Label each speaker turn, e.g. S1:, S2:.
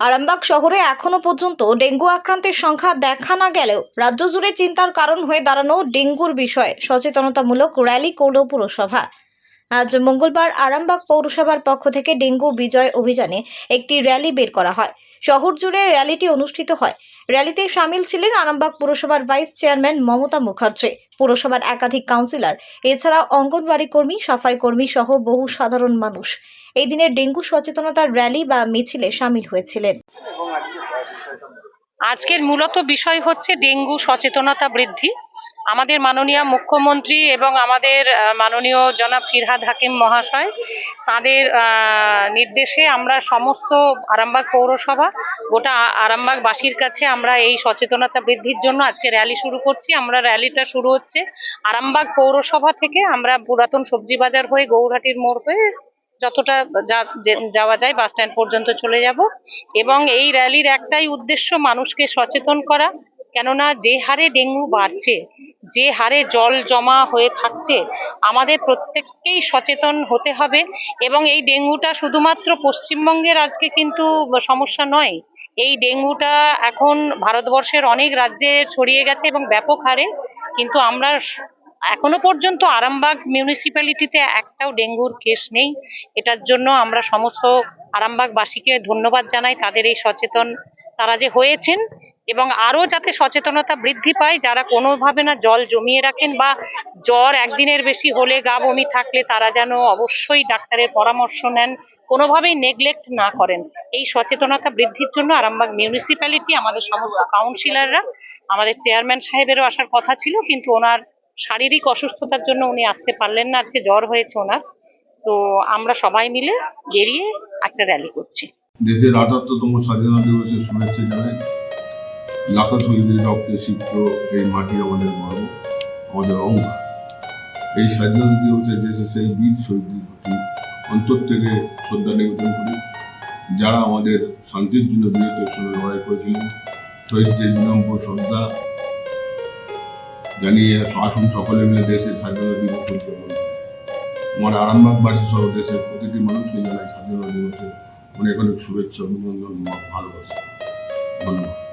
S1: আরামবাগ শহরে এখনও পর্যন্ত ডেঙ্গু আক্রান্তের সংখ্যা দেখা না গেলেও রাজ্য জুড়ে চিন্তার কারণ হয়ে দাঁড়ানো ডেঙ্গুর বিষয়ে সচেতনতামূলক র্যালি করল পুরসভা। আজ মঙ্গলবার আরামবাগ পৌরসভার পক্ষ থেকে ডেঙ্গু বিজয় অভিযানে একটি র্যালি বের করা হয়। শহর জুড়ে র্যালিটি অনুষ্ঠিত হয়। র্যালিতে সামিল ছিলেন আরামবাগ পুরসভার ভাইস চেয়ারম্যান মমতা মুখার্জি, পুরসভার একাধিক কাউন্সিলর এছাড়া অঙ্গনওয়াড়ি কর্মী, সাফাই কর্মী সহ বহু সাধারণ মানুষ। এই দিনের ডেঙ্গু সচেতনতার র্যালি বা মিছিলে সামিল হয়েছিলেন।
S2: আজকের মূলত বিষয় হচ্ছে ডেঙ্গু সচেতনতা বৃদ্ধি। আমাদের মাননীয় মুখ্যমন্ত্রী এবং আমাদের মাননীয় জনাব ফিরহাদ হাকিম মহাশয়, তাদের নির্দেশে আমরা সমস্ত আরামবাগ পৌরসভা, গোটা আরামবাগবাসীর কাছে আমরা এই সচেতনতা বৃদ্ধির জন্য আজকে র্যালি শুরু করছি। আমরা র্যালিটা শুরু হচ্ছে আরামবাগ পৌরসভা থেকে। আমরা পুরাতন সবজি বাজার হয়ে গৌরহাটির মোড় হয়ে যতটা যা- যাওয়া যায় বাস স্ট্যান্ড পর্যন্ত চলে যাব। এবং এই র্যালির একটাই উদ্দেশ্য মানুষকে সচেতন করা। কেননা যে হারে ডেঙ্গু বাড়ছে যে হারে জল জমা হয়ে থাকছে, আমাদের প্রত্যেককেই সচেতন হতে হবে এবং এই ডেঙ্গুটা শুধুমাত্র পশ্চিমবঙ্গের আজকে কিন্তু সমস্যা নয়। এই ডেঙ্গুটা এখন ভারতবর্ষের অনেক রাজ্যে ছড়িয়ে গেছে এবং ব্যাপক হারে, কিন্তু আমরা এখনও পর্যন্ত আরামবাগ মিউনিসিপ্যালিটিতে একটাও ডেঙ্গুর কেস নেই। এটার জন্য আমরা সমস্ত আরামবাগবাসীকে ধন্যবাদ জানাই, তাদের এই সচেতন তারা যে হয়েছেন এবং আরও যাতে সচেতনতা বৃদ্ধি পায়, যারা কোনোভাবে না জল জমিয়ে রাখেন বা জ্বর একদিনের বেশি হলে গা বমি থাকলে তারা যেন অবশ্যই ডাক্তারের পরামর্শ নেন, কোনোভাবেই নেগলেক্ট না করেন। এই সচেতনতা বৃদ্ধির জন্য আরামবাগ মিউনিসিপ্যালিটি আমাদের সমস্ত কাউন্সিলররা আমাদের চেয়ারম্যান সাহেবেরও আসার কথা ছিল, কিন্তু ওনার শারীরিক অসুস্থতার জন্য উনি আসতে পারলেন না, আজকে জ্বর হয়েছে ওনার। তো আমরা সবাই মিলে বেরিয়ে একটা র্যালি করছি।
S3: দেশের আটাত্তরতম স্বাধীনতা দিবসের শুভেচ্ছা জানাই। লাখো শহীদের রক্তে সিক্ত এই মাটি আমাদের গর্ব আমাদের অহংকার। এই স্বাধীনতা দিবসে দেশের সেই বীর শহীদদের প্রতি অন্তর থেকে শ্রদ্ধা নিবেদন করি। যারা আমাদের শান্তির জন্য বীরত্বের সঙ্গে লড়াই করেছিলেন, শহীদদের বিনম্র শ্রদ্ধা জানিয়ে আসুন সকলে মিলে দেশের স্বাধীনতা দিবস উদযাপন আমার আরামবাগবাসী সহ দেশের প্রতিটি মানুষকে জানাই স্বাধীনতা দিবসের অনেক অনেক শুভেচ্ছা অভিনন্দন ভালোবাসা। ধন্যবাদ।